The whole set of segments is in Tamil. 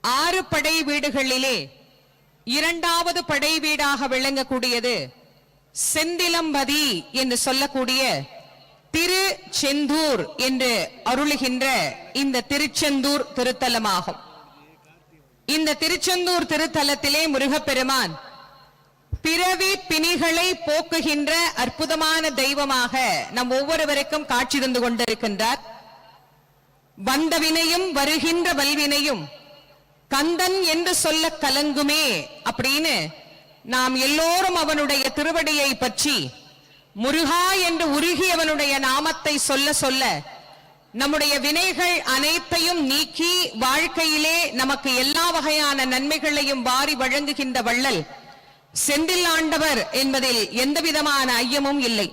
ஆறு படை வீடுகளிலே இரண்டாவது படை வீடாக விளங்கக்கூடியது செந்திலம்பதி என்று சொல்லக்கூடிய திரு செந்தூர் என்று அருளுகின்ற இந்த திருச்செந்தூர் திருத்தலமாகும். இந்த திருச்செந்தூர் திருத்தலத்திலே முருகப்பெருமான் பிறவி பிணிகளை போக்குகின்ற அற்புதமான தெய்வமாக நம் ஒவ்வொருவருக்கும் காட்சி தந்து கொண்டிருக்கின்றார். வந்த வினையும் வருகின்ற வல்வினையும் கந்தன் என்று சொல்ல கலங்குமே அப்படின்னு நாம் எல்லோரும் அவனுடைய திருவடியை பற்றி முருகா என்று உருகி அவனுடைய நாமத்தை சொல்ல சொல்ல நம்முடைய வினைகள் அனைத்தையும் நீக்கி வாழ்க்கையிலே நமக்கு எல்லா வகையான நன்மைகளையும் வாரி வழங்குகின்ற வள்ளல் செந்தில் ஆண்டவர் என்பதில் எந்த விதமான ஐயமும் இல்லை.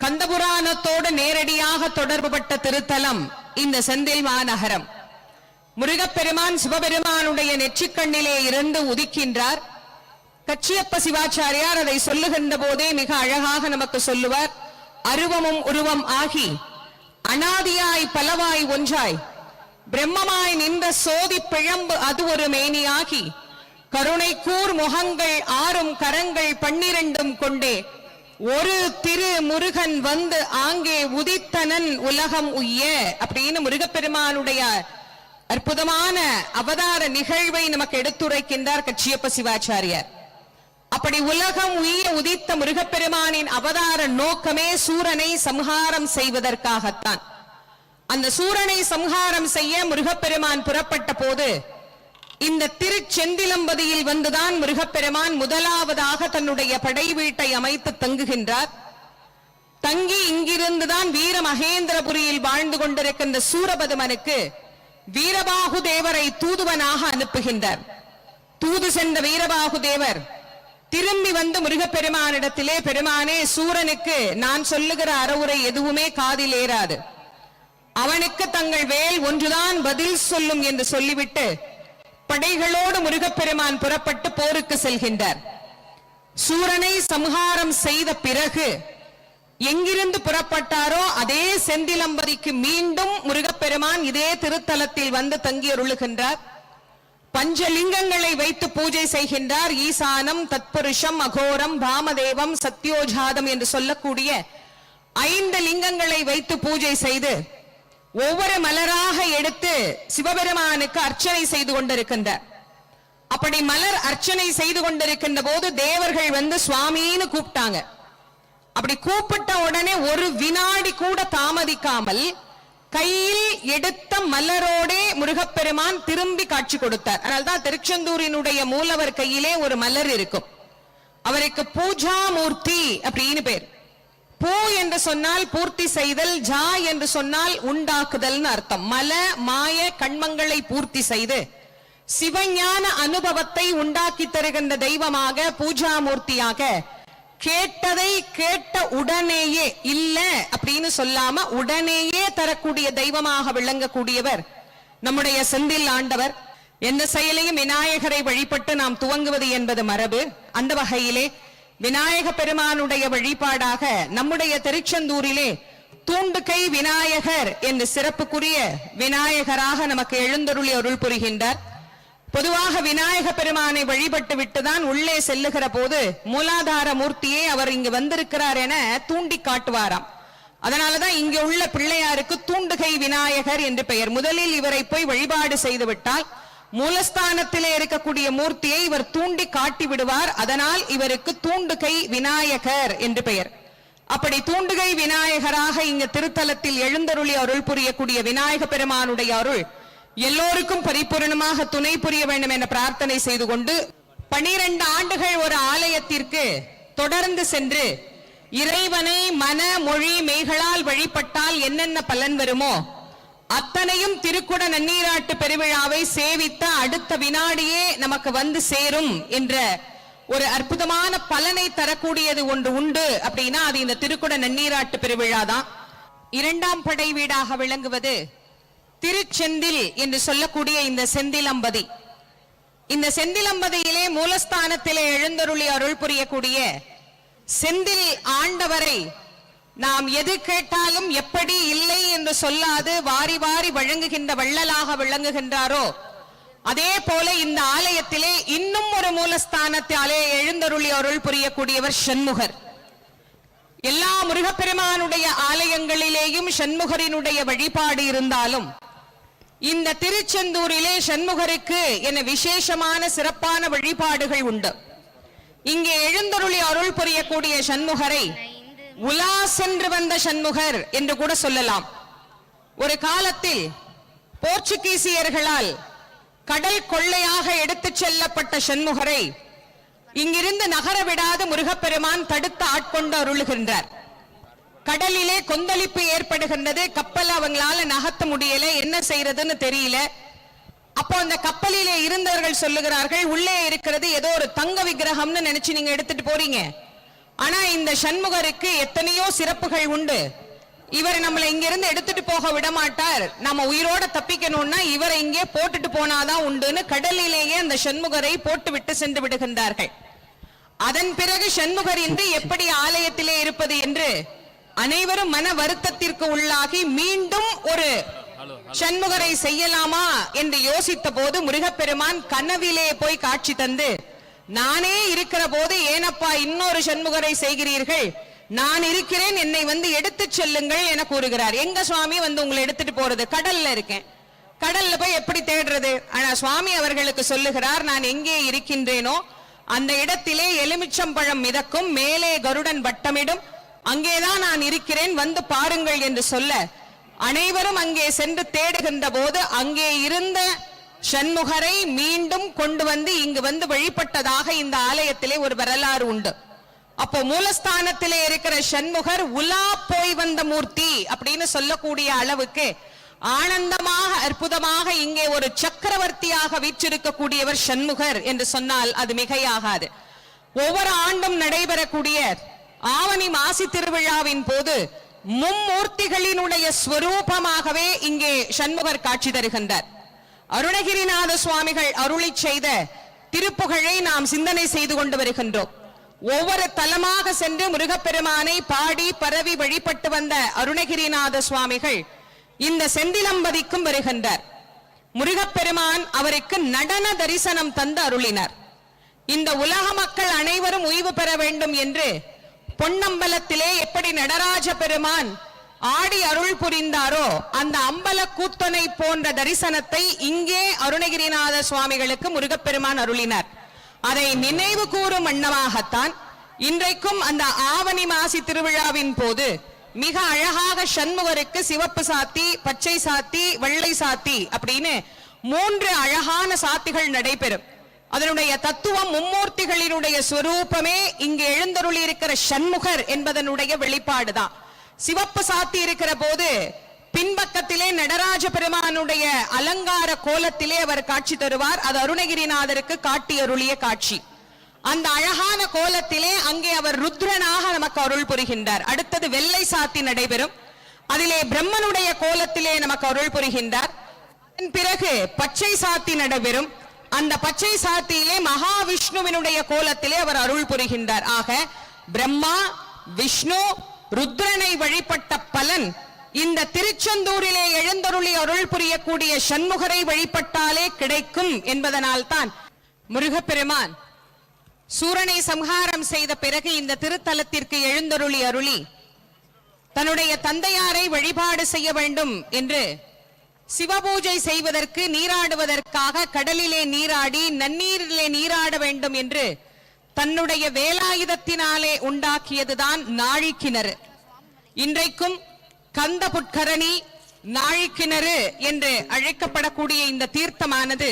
கந்தபுராணத்தோடு நேரடியாக தொடர்புபட்ட திருத்தலம் இந்த செந்தில் மாநகரம். முருகப்பெருமான் சிவபெருமானுடைய நெற்றிக்கண்ணிலே இருந்து உதிக்கின்றார். கச்சியப்ப சிவாச்சாரியார் அதை சொல்லுகின்ற போதே மிக அழகாக நமக்கு சொல்லுவார். அருவமும் உருவம் ஆகி அனாதியாய் பலவாய் ஒன்றாய் பிரம்மமாய் நின்ற சோதி பிழம்பு அது ஒரு மேனியாகி கருணை கூர் முகங்கள் ஆறும் கரங்கள் பன்னிரண்டும் கொண்டே ஒரு திரு முருகன் வந்து ஆங்கே உதித்தனன் உலகம் உய்ய அப்படின்னு முருகப்பெருமானுடைய அற்புதமான அவதார நிகழ்வை நமக்கு எடுத்துரைக்கின்றார் கச்சியப்ப சிவாச்சாரியார். அப்படி உலகம் உயிர உதித்த முருகப்பெருமானின் அவதார நோக்கமே சூரனை சம்ஹாரம் செய்வதற்காகத்தான். அந்த சூரனை சம்ஹாரம் செய்ய முருகப்பெருமான் புறப்பட்ட போது இந்த திருச்செந்திலம்பதியில் வந்துதான் முருகப்பெருமான் முதலாவதாக தன்னுடைய படை வீட்டை அமைத்து தங்குகின்றார். தங்கி இங்கிருந்துதான் வீர மகேந்திரபுரியில் வாழ்ந்து கொண்டிருக்கின்ற சூரபதுமனுக்கு வீரபாகு தேவரை தூதுவனாக அனுப்புகின்றார். தூது சென்ற வீரபாகு தேவர் திரும்பி வந்து முருகப்பெருமானிடத்திலே பெருமானே சூரனுக்கு நான் சொல்லுகிற அறவுரை எதுவுமே காதில் ஏறாது. அவனுக்கு தங்கள் வேல் ஒன்றுதான் பதில் சொல்லும் என்று சொல்லிவிட்டு படைகளோடு முருகப்பெருமான் புறப்பட்டு போருக்கு செல்கின்றார். சூரனை சம்ஹாரம் செய்த பிறகு எங்கிருந்து புறப்பட்டாரோ அதே செந்திலம்பதிக்கு மீண்டும் முருகப்பெருமான் இதே திருத்தலத்தில் வந்து தங்கியருளுகின்றார். பஞ்சலிங்கங்களை வைத்து பூஜை செய்கின்றார் ஈசானம் தத்புருஷம் அகோரம் பாமதேவம் சத்யோஜாதம் என்று சொல்லக்கூடிய ஐந்து லிங்கங்களை வைத்து பூஜை செய்து ஒவ்வொரு மலராக எடுத்து சிவபெருமானுக்கு அர்ச்சனை செய்து கொண்டிருக்கின்றார். அப்படி மலர் அர்ச்சனை செய்து கொண்டிருக்கின்ற போது தேவர்கள் வந்து சுவாமின்னு கூப்பிட்டாங்க. அப்படி கூப்பிட்ட உடனே ஒரு வினாடி கூட தாமதிக்காமல் கையில் எடுத்த மலரோடே முருகப்பெருமான் திரும்பி காட்சி கொடுத்தார். அதனால்தான் திருச்செந்தூரினுடைய மூலவர் கையிலே ஒரு மலர் இருக்கும். அவருக்கு பூஜா மூர்த்தி அப்படின்னு பேர். பூ என்று சொன்னால் பூர்த்தி செய்தல் ஜா என்று சொன்னால் உண்டாக்குதல்னு அர்த்தம். மல மாய கண்மங்களை பூர்த்தி செய்து சிவஞான அனுபவத்தை உண்டாக்கி தருகின்ற தெய்வமாக பூஜா மூர்த்தியாக கேட்டதை கேட்ட உடனேயே இல்ல அப்படின்னு சொல்லாம உடனேயே தரக்கூடிய தெய்வமாக விளங்கக்கூடியவர் நம்முடைய செந்தில் ஆண்டவர். எந்த செயலையும் விநாயகரை வழிபட்டு நாம் துவங்குவது என்பது மரபு. அந்த வகையிலே விநாயக பெருமானுடைய வழிபாடாக நம்முடைய திருச்செந்தூரிலே தூண்டுகை விநாயகர் என்று சிறப்புக்குரிய விநாயகராக நமக்கு எழுந்தருளி அருள் புரிகின்றார். பொதுவாக விநாயக பெருமானை வழிபட்டு விட்டுதான் உள்ளே செல்லுகிற போது மூலாதார மூர்த்தியே அவர் இங்கு வந்திருக்கிறார் என தூண்டி காட்டுவாராம். அதனாலதான் இங்க உள்ள பிள்ளையாருக்கு தூண்டுகை விநாயகர் என்று பெயர். முதலில் இவரை போய் வழிபாடு செய்து விட்டால் மூலஸ்தானத்திலே இருக்கக்கூடிய மூர்த்தியை இவர் தூண்டி காட்டி விடுவார். அதனால் இவருக்கு தூண்டுகை விநாயகர் என்று பெயர். அப்படி தூண்டுகை விநாயகராக இங்க திருத்தலத்தில் எழுந்தருளி அருள் புரியக்கூடிய விநாயக பெருமானுடைய அருள் எல்லோருக்கும் பரிபூரணமாக துணை புரிய வேண்டும் என பிரார்த்தனை செய்து கொண்டு பனிரெண்டு ஆண்டுகள் ஒரு ஆலயத்திற்கு தொடர்ந்து சென்று இறைவனை மன மொழி மெய்களால் வழிபட்டால் என்னென்ன பலன் வருமோ அத்தனையும் திருக்குட நன்னீராட்டு பெருவிழாவை சேவித்த அடுத்த வினாடியே நமக்கு வந்து சேரும் என்ற ஒரு அற்புதமான பலனை தரக்கூடியது ஒன்று உண்டு அப்படின்னா அது இந்த திருக்குட நன்னீராட்டு பெருவிழா தான் இரண்டாம் படை வீடாக விளங்குவது திருச்செந்தில் என்று சொல்லக்கூடிய இந்த செந்திலம்பதி. இந்த செந்திலம்பதியிலே மூலஸ்தானத்திலே எழுந்தருளி அருள் புரியக்கூடிய செந்தில் ஆண்டவரை நாம் எது கேட்டாலும் எப்படி இல்லை என்று சொல்லாது வாரி வாரி வழங்குகின்ற வள்ளலாக விளங்குகின்றாரோ அதே போல இந்த ஆலயத்திலே இன்னும் ஒரு மூலஸ்தானத்தாலே எழுந்தருளி அருள் புரியக்கூடியவர் சண்முகர். எல்லா முருகப்பெருமானுடைய ஆலயங்களிலேயும் சண்முகரினுடைய வழிபாடு இருந்தாலும் இந்த திருச்செந்தூரிலே சண்முகருக்கு என விசேஷமான சிறப்பான வழிபாடுகள் உண்டு. இங்கே எழுந்தருளி அருள் புரியக்கூடிய சண்முகரை உலா சென்று வந்த சண்முகர் என்று கூட சொல்லலாம். ஒரு காலத்தில் போர்ச்சுகீசியர்களால் கடல் கொள்ளையாக எடுத்துச் செல்லப்பட்ட சண்முகரை இங்கிருந்து நகர விடாத முருகப்பெருமான் தடுத்து ஆட்கொண்டு அருளுகின்றார். கடலிலே கொந்தளிப்பு ஏற்படுகின்றது. கப்பல் அவங்களால நகர்த்த முடியல. என்ன செய்யறதுன்னு தெரியல. அப்போ அந்த கப்பலிலே இருந்தவர்கள் சொல்லுகிறார்கள் உள்ளே இருக்கிறது ஏதோ ஒரு தங்க விக்கிரகம்னு நினைச்சு நீங்க எடுத்துட்டு போறீங்க. ஆனா இந்த சண்முகருக்கு எத்தனையோ சிறப்புகள் உண்டு. இவர் நம்மளை இங்க இருந்து எடுத்துட்டு போக விடமாட்டார். நம்ம உயிரோட தப்பிக்கணும்னா இவரை இங்கே போட்டுட்டு போனாதான் உண்டுன்னு கடலிலேயே அந்த சண்முகரை போட்டு விட்டு சென்று விடுகின்றார்கள். அதன் பிறகு சண்முகர் இன்று எப்படி ஆலயத்திலே இருப்பது என்று அனைவரும் மன வருத்தத்திற்கு உள்ளாகி மீண்டும் ஒரு சண்முகரை செய்யலாமா என்று யோசித்த போது முருகப்பெருமான் கனவிலே போய் காட்சி தந்து நானே இருக்கிற போது ஏனப்பா இன்னொரு சண்முகரை செய்கிறீர்கள்? நான் இருக்கிறேன் என்னை வந்து எடுத்துச் செல்லுங்கள் என கூறுகிறார். எங்க சுவாமி வந்து உங்களை எடுத்துட்டு போறது? கடல்ல இருக்கேன். கடல்ல போய் எப்படி தேடுறது? ஆனா சுவாமி அவர்களுக்கு சொல்லுகிறார் நான் எங்கே இருக்கின்றேனோ அந்த இடத்திலே எலுமிச்சம்பழம் மிதக்கும் மேலே கருடன் வட்டமிடும் அங்கேதான் நான் இருக்கிறேன் வந்து பாருங்கள் என்று சொல்ல அனைவரும் அங்கே சென்று தேடுகின்ற போது அங்கே இருந்த சண்முகரை மீண்டும் கொண்டு வந்து இங்கு வந்து வழிபட்டதாக இந்த ஆலயத்திலே ஒரு வரலாறு உண்டு. அப்போ மூலஸ்தானத்திலே இருக்கிற சண்முகர் உலா போய் வந்த மூர்த்தி அப்படின்னு சொல்லக்கூடிய அளவுக்கு ஆனந்தமாக அற்புதமாக இங்கே ஒரு சக்கரவர்த்தியாக வீற்றிருக்கக்கூடியவர் சண்முகர் என்று சொன்னால் அது மிகையாகாது. ஒவ்வொரு ஆண்டும் நடைபெறக்கூடிய ஆவணி மாசி திருவிழாவின் போது மும்மூர்த்திகளினுடைய ஸ்வரூபமாகவே இங்கே சண்முகர் காட்சி தருகின்றார். அருணகிரிநாத சுவாமிகள் அருளி செய்த திருப்புகழை நாம் சிந்தனை செய்து கொண்டு வருகின்றோம். ஒவ்வொரு தலமாக சென்று முருகப்பெருமானை பாடி பரவி வழிபட்டு வந்த அருணகிரிநாத சுவாமிகள் இந்த செந்திலம்பதிக்கும் வருகின்றார். முருகப்பெருமான் அவருக்கு நடன தரிசனம் தந்து அருளினார். இந்த உலக மக்கள் அனைவரும் ஓய்வு பெற வேண்டும் என்று பொன்னம்பலத்திலே எப்படி நடராஜ பெருமான் ஆடி அருள் புரிந்தாரோ அந்த அம்பல கூத்தனை போன்ற தரிசனத்தை இங்கே அருணகிரிநாத சுவாமிகளுக்கு முருகப்பெருமான் அருளினார். அதை நினைவு கூறும் வண்ணமாகத்தான் இன்றைக்கும் அந்த ஆவணி மாசி திருவிழாவின் போது மிக அழகாக சண்முகருக்கு சிவப்பு சாத்தி பச்சை சாத்தி வெள்ளை சாத்தி அப்படின்னு மூன்று அழகான சாத்திகள் நடைபெறும். அதனுடைய தத்துவம் மும்மூர்த்திகளினுடைய ஸ்வரூபமே இங்கு எழுந்தருளி இருக்கிற சண்முகர் என்பதனுடைய வெளிப்பாடுதான். சிவப்பு சாத்தி இருக்கிற போது பின்பக்கத்திலே நடராஜ பெருமானுடைய அலங்கார கோலத்திலே அவர் காட்சி தருவார். அது அருணகிரிநாதருக்கு காட்டி அருளிய காட்சி. அந்த அழகான கோலத்திலே அங்கே அவர் ருத்ரனாக நமக்கு அருள் புரிகின்றார். அடுத்தது வெள்ளை சாத்தி நடைபெறும். அதிலே பிரம்மனுடைய கோலத்திலே நமக்கு அருள் புரிகின்றார். அதன் பிறகு பச்சை சாத்தி நடைபெறும். அந்த பச்சை சாத்தியிலே மகாவிஷ்ணுவினுடைய கோலத்திலே அவர் அருள் புரிகின்றார். ஆக பிரம்மா விஷ்ணு ருத்ரனை வழிபட்ட பலன் இந்த திருச்செந்தூரிலே எழுந்தருளி அருள் புரியக்கூடிய சண்முகரை வழிபட்டாலே கிடைக்கும் என்பதனால் தான் முருகப்பெருமான் சூரனை சம்ஹாரம் செய்த பிறகு இந்த திருத்தலத்திற்கு எழுந்தருளி அருளி தன்னுடைய தந்தையாரை வழிபாடு செய்ய வேண்டும் என்று சிவபூஜை செய்வதற்கு நீராடுவதற்காக கடலிலே நீராடி நன்னீரிலே நீராட வேண்டும் என்று தன்னுடைய வேலாயுதத்தினாலே உண்டாக்கியதுதான் நாழிக்கிணறு. இன்றைக்கும் கந்த புட்கரணி நாழிக்கிணறு என்று அழைக்கப்படக்கூடிய இந்த தீர்த்தமானது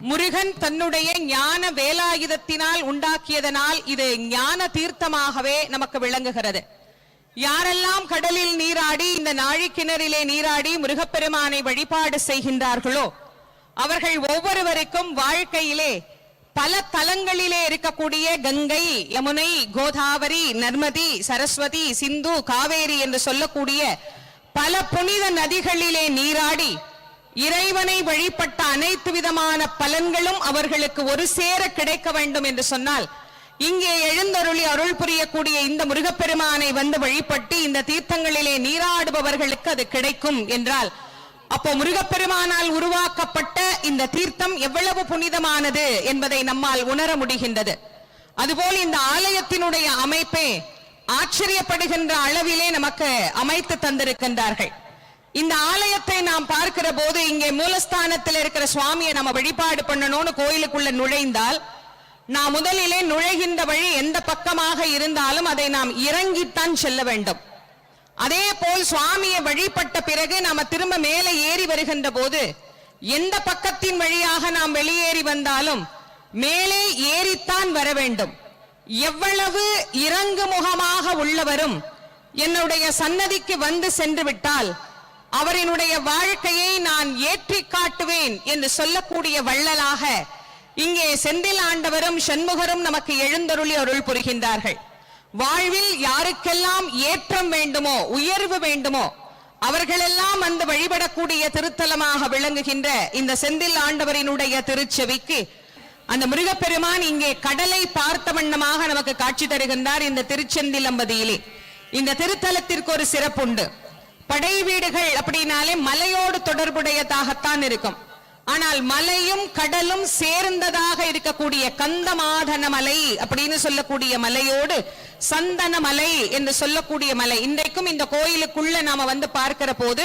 முருகன் தன்னுடைய ஞான வேலாயுதத்தினால் உண்டாக்கியதனால் இது ஞான தீர்த்தமாகவே நமக்கு விளங்குகிறது. யாரெல்லாம் கடலில் நீராடி இந்த நாழிக்கிணறிலே நீராடி முருகப்பெருமானை வழிபாடு செய்கின்றார்களோ அவர்கள் ஒவ்வொருவருக்கும் வாழ்க்கையிலே பல தலங்களிலே இருக்கக்கூடிய கங்கை யமுனை கோதாவரி நர்மதி சரஸ்வதி சிந்து காவேரி என்று சொல்லக்கூடிய பல புனித நதிகளிலே நீராடி இறைவனை வழிபட்ட அனைத்து விதமான பலன்களும் அவர்களுக்கு ஒரு சேர கிடைக்க வேண்டும் என்று சொன்னால் இங்கே எழுந்தருளி அருள் புரியக்கூடிய இந்த முருகப்பெருமானை வந்து வழிபட்டு இந்த தீர்த்தங்களிலே நீராடுபவர்களுக்கு அது கிடைக்கும் என்றால் அப்போ முருகப்பெருமானால் உருவாக்கப்பட்ட இந்த தீர்த்தம் எவ்வளவு புனிதமானது என்பதை நம்மால் உணர முடிகின்றது. அதுபோல் இந்த ஆலயத்தினுடைய அமைப்பே ஆச்சரியப்படுகின்ற அளவிலே நமக்கு அமைத்து தந்திருக்கின்றார்கள். இந்த ஆலயத்தை நாம் பார்க்கிற போது இங்கே மூலஸ்தானத்தில் இருக்கிற சுவாமியை நம்ம வழிபாடு பண்ணணும்னு கோயிலுக்குள்ள நுழைந்தால் நாம் முதலிலே நுழைகின்ற வழி எந்த பக்கமாக இருந்தாலும் அதை நாம் இறங்கித்தான் செல்ல வேண்டும். அதே போல் சுவாமியை வழிபட்ட பிறகு நாம திரும்ப மேலே ஏறி வருகின்ற போது எந்த பக்கத்தின் வழியாக நாம் வெளியேறி வந்தாலும் மேலே ஏறித்தான் வர வேண்டும். எவ்வளவு இறங்கு முகமாக உள்ளவரும் என்னுடைய சன்னதிக்கு வந்து சென்று விட்டால் அவரினுடைய வாழ்க்கையை நான் ஏற்றி காட்டுவேன் என்று சொல்லக்கூடிய வள்ளலாக இங்கே செந்தில் ஆண்டவரும் சண்முகரும் நமக்கு எழுந்தருளி அருள் புரிகின்றார்கள். வாழ்வில் யாருக்கெல்லாம் ஏற்றம் வேண்டுமோ உயர்வு வேண்டுமோ அவர்களெல்லாம் வந்து வழிபடக்கூடிய திருத்தலமாக விளங்குகின்ற இந்த செந்தில் ஆண்டவரினுடைய திருச்செவிக்கு அந்த முருகப்பெருமான் இங்கே கடலை பார்த்த வண்ணமாக நமக்கு காட்சி தருகின்றார் இந்த திருச்செந்தில் அம்பதியிலே. இந்த திருத்தலத்திற்கு ஒரு சிறப்புண்டு. படை வீடுகள் அப்படின்னாலே மலையோடு தொடர்புடையதாகத்தான் இருக்கும். ஆனால் மலையும் கடலும் சேர்ந்ததாக இருக்கக்கூடிய கந்தமாதன மலை அப்படின்னு சொல்லக்கூடிய மலையோடு சந்தன மலை என்று சொல்லக்கூடிய மலை. இன்றைக்கும் இந்த கோயிலுக்குள்ள நாம வந்து பார்க்கிற போது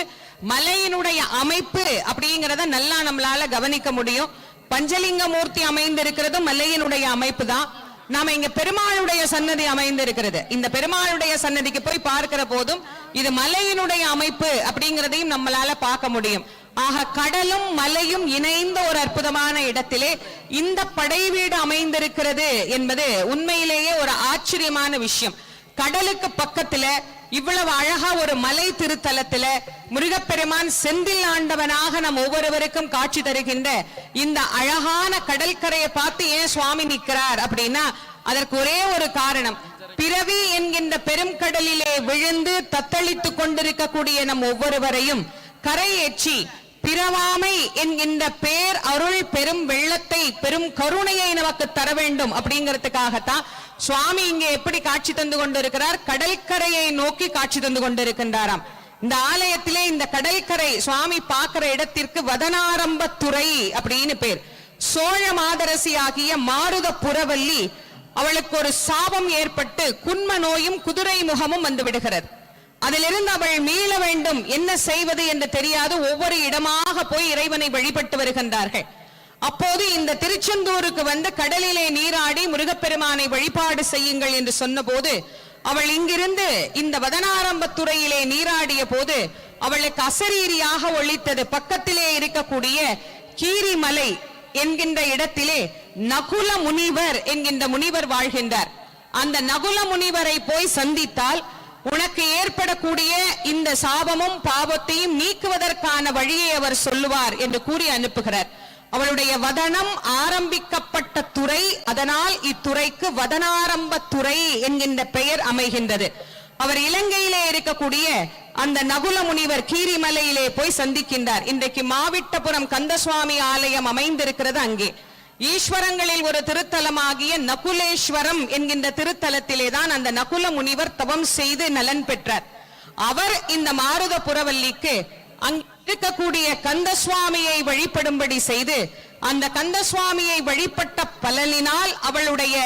மலையினுடைய அமைப்பு அப்படிங்கறத நல்லா நம்மளால கவனிக்க முடியும். பஞ்சலிங்க மூர்த்தி அமைந்திருக்கிறது மலையினுடைய அமைப்பு தான். நாம இங்க பெருமாளுடைய சன்னதி அமைந்திருக்கிறது. இந்த பெருமாளுடைய சன்னதிக்கு போய் பார்க்கிற போதும் இது மலையினுடைய அமைப்பு அப்படிங்கறதையும் நம்மளால பார்க்க முடியும். ஆக கடலும் மலையும் இணைந்த ஒரு அற்புதமான இடத்திலே இந்த படை வீடு அமைந்திருக்கிறது என்பது உண்மையிலேயே ஒரு ஆச்சரியமான விஷயம். கடலுக்கு பக்கத்துல இவ்வளவு அழகா ஒரு மலை திருத்தலத்துல முருகப்பெருமான் செந்தில் ஆண்டவனாக நம் ஒவ்வொருவருக்கும் காட்சி தருகின்ற இந்த அழகான கடற்கரையை பார்த்து ஏன் சுவாமி நிற்கிறார் அப்படின்னா அதற்கு ஒரே ஒரு காரணம். பிறவி என்கின்ற பெரும் கடலிலே விழுந்து தத்தளித்துக் கொண்டிருக்கக்கூடிய நம் ஒவ்வொருவரையும் கரையேற்றி பிறவாமை என்கின்ற பேர் அருள் பெரும் வெள்ளத்தை பெரும் கருணையை நமக்கு தர வேண்டும் அப்படிங்கிறதுக்காகத்தான் சுவாமி இங்கே எப்படி காட்சி தந்து கொண்டிருக்கிறார்? கடற்கரையை நோக்கி காட்சி தந்து கொண்டிருக்கின்றாராம். இந்த ஆலயத்திலே இந்த கடற்கரை சுவாமி பார்க்கிற இடத்திற்கு வதனாரம்ப துறை அப்படின்னு பேர். சோழ மாதரசி ஆகிய மாருத புறவல்லி அவளுக்கு ஒரு சாபம் ஏற்பட்டு குன்ம நோயும் குதிரை முகமும் வந்து விடுகிறது. அதிலிருந்து அவள் மீள வேண்டும். என்ன செய்வது என்று தெரியாது. ஒவ்வொரு இடமாக போய் இறைவனை வழிபட்டு வருகின்றார்கள். அப்போது இந்த திருச்செந்தூருக்கு வந்து கடலிலே நீராடி முருகப்பெருமானை வழிபாடு செய்யுங்கள் என்று சொன்னபோது அவள் இங்கிருந்து இந்த வதனாரம்பத்துறையிலே நீராடிய போது அவளுக்கு அசரீரியாக ஒழித்தது பக்கத்திலே இருக்கக்கூடிய கீரிமலை என்கின்ற இடத்திலே நகுல முனிவர் என்கின்ற முனிவர் வாழ்கின்றார். அந்த நகுல முனிவரை போய் சந்தித்தால் உனக்கு ஏற்படக்கூடிய இந்த சாபமும் பாவத்தையும் நீக்குவதற்கான வழியை அவர் சொல்லுவார் என்று கூறி அனுப்புகிறார். அவளுடைய வதனம் ஆரம்பிக்கப்பட்ட துறை அதனால் இத்துறைக்கு வதனாரம்ப துறை என்கின்ற பெயர் அமைகின்றது. அவர் இலங்கையிலே இருக்கக்கூடிய அந்த நகுல முனிவர் கீரிமலையிலே போய் சந்திக்கின்றார். இன்றைக்கு மாவிட்டபுரம் கந்தசுவாமி ஆலயம் அமைந்திருக்கிறது அங்கே. ஈஸ்வரங்களில் ஒரு திருத்தலமாகிய நகுலேஸ்வரம் என்கின்ற திருத்தலத்திலே தான் அந்த நகுல முனிவர் தவம் செய்து நலன் பெற்றார். அவர் இந்த மாருத புறவல்லிக்கு அங்கே இருக்கக்கூடிய கந்தசுவாமியை வழிபடும்படி செய்து அந்த கந்தசுவாமியை வழிபட்ட பலனினால் அவளுடைய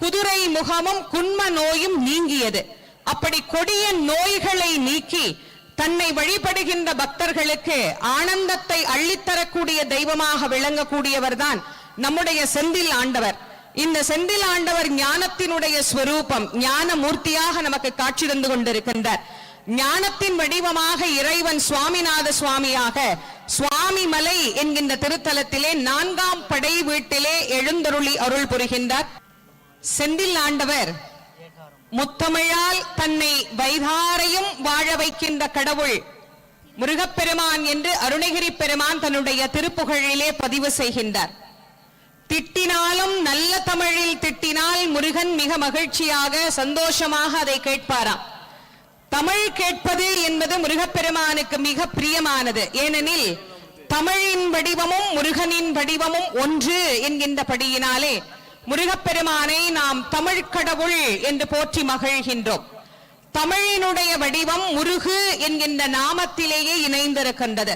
குதிரை முகமும் குன்ம நோயும் நீங்கியது. அப்படி கொடிய நோய்களை நீக்கி தன்னை வழிபடுகின்ற பக்தர்களுக்கு ஆனந்தத்தை அள்ளித்தரக்கூடிய தெய்வமாக விளங்கக்கூடியவர்தான் நம்முடைய செந்தில் ஆண்டவர். இந்த செந்தில் ஆண்டவர் ஞானத்தினுடைய ஸ்வரூபம் ஞான மூர்த்தியாக நமக்கு காட்சி தந்து கொண்டிருக்கின்றார். ஞானத்தின் வடிவமாக இறைவன் சுவாமிநாத சுவாமியாக சுவாமி மலை என்கின்ற திருத்தலத்திலே நான்காம் படை வீட்டிலே எழுந்தருளி அருள் புரிகின்றார். செந்தில் ஆண்டவர் முத்தமிழால் தன்னை வைகாரையும் வாழ வைக்கின்ற கடவுள். முருகப்பெருமான் என்று அருணகிரி பெருமான் தன்னுடைய திருப்புகழிலே பதிவு செய்கின்றார். திட்டினாலும் நல்ல தமிழில் திட்டினால் முருகன் மிக மகிழ்ச்சியாக சந்தோஷமாக அதை கேட்பாராம். தமிழ் கேட்பது என்பது முருகப்பெருமானுக்கு மிக பிரியமானது. ஏனெனில் தமிழின் வடிவமும் முருகனின் வடிவமும் ஒன்று என்கின்றபடியினாலே முருகப்பெருமானை நாம் தமிழ் கடவுள் என்று போற்றி மகிழ்கின்றோம். தமிழினுடைய வடிவம் முருகு என்கின்ற நாமத்திலேயே இணைந்திருக்கின்றது.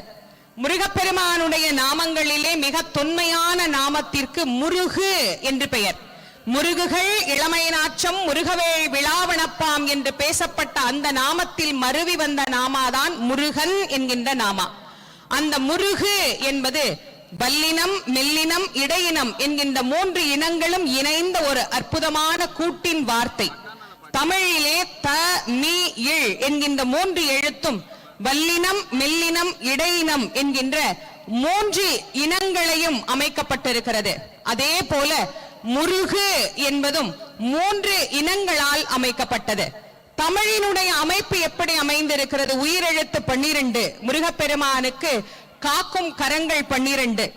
முருகப்பெருமானுடைய நாமங்களிலே மிக தொன்மையான நாமத்திற்கு முருகு என்று பெயர். முருகுகள் இளமை நாச்சம் முருகவேள் விழாவணப்பாம் என்று பேசப்பட்ட அந்த நாமத்தில் மருவி வந்த நாமாதான் முருகன் என்கின்ற நாமா. அந்த முருகு என்பது வல்லினம் மெல்லினம் இடையினம் என்கின்ற மூன்று இனங்களும் இணைந்த ஒரு அற்புதமான கூட்டின் வார்த்தை. தமிழிலே த மீ இழ் என்கின்ற மூன்று எழுத்தும் வல்லினம் மெல்லினம் இடையினம் என்கின்ற மூன்று இனங்களையும் அமைக்கப்பட்டிருக்கிறது. அதே போல முருகு என்பதும் மூன்று இனங்களால் அமைக்கப்பட்டது. தமிழினுடைய அமைப்பு எப்படி அமைந்திருக்கிறது? உயிரெழுத்து பன்னிரண்டு முருகப்பெருமானுக்கு காக்கும் கரங்கள் பன்னிரண்டு.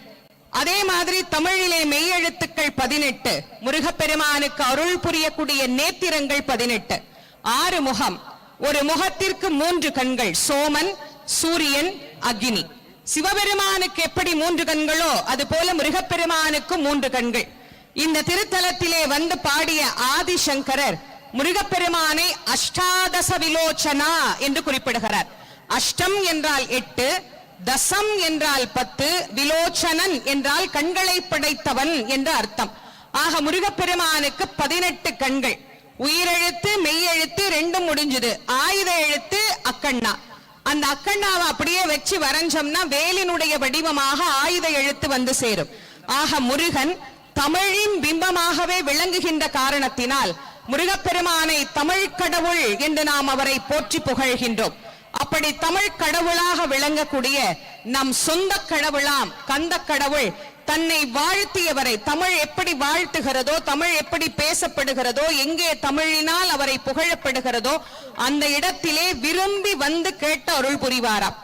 அதே மாதிரி தமிழிலே மெய்யெழுத்துக்கள் பதினெட்டு முருகப்பெருமானுக்கு அருள் புரியக்கூடிய நேத்திரங்கள் பதினெட்டு. ஆறு முகம் ஒரு முகத்திற்கு மூன்று கண்கள் சோமன் சூரியன் அக்னி. சிவபெருமானுக்கு எப்படி மூன்று கண்களோ அது போல முருகப்பெருமானுக்கு மூன்று கண்கள். இந்த திருத்தலத்திலே வந்து பாடிய ஆதிசங்கரர் முருகப்பெருமானை அஷ்டாதச விலோச்சனா என்று குறிப்பிடுகிறார். அஷ்டம் என்றால் எட்டு தசம் என்றால் பத்து விலோச்சனன் என்றால் கண்களை படைத்தவன் என்று அர்த்தம். ஆக முருகப்பெருமானுக்கு பதினெட்டு கண்கள். உயிரெழுத்து மெய்யெழுத்து ரெண்டும் முடிஞ்சது. ஆயுத எழுத்து அக்கண்ணா. அந்த அக்கண்ணாவை அப்படியே வச்சு வரைஞ்சோம்னா வேலினுடைய வடிவமாக ஆயுத எழுத்து வந்து சேரும். ஆக முருகன் தமிழின் பிம்பமாகவே விளங்குகின்ற காரணத்தினால் முருகப்பெருமானை தமிழ் கடவுள் என்று நாம் அவரை போற்றி புகழ்கின்றோம். அப்படி தமிழ் கடவுளாக விளங்கக்கூடிய நம் சொந்த கடவுளாம் கந்த கடவுள் தன்னை வாழ்த்தியவரை தமிழ் எப்படி வாழ்த்துகிறதோ தமிழ் எப்படி பேசப்படுகிறதோ எங்கே தமிழினால் அவரை புகழப்படுகிறதோ அந்த இடத்திலே விரும்பி வந்து கேட்ட அருள் புரிவாராம்.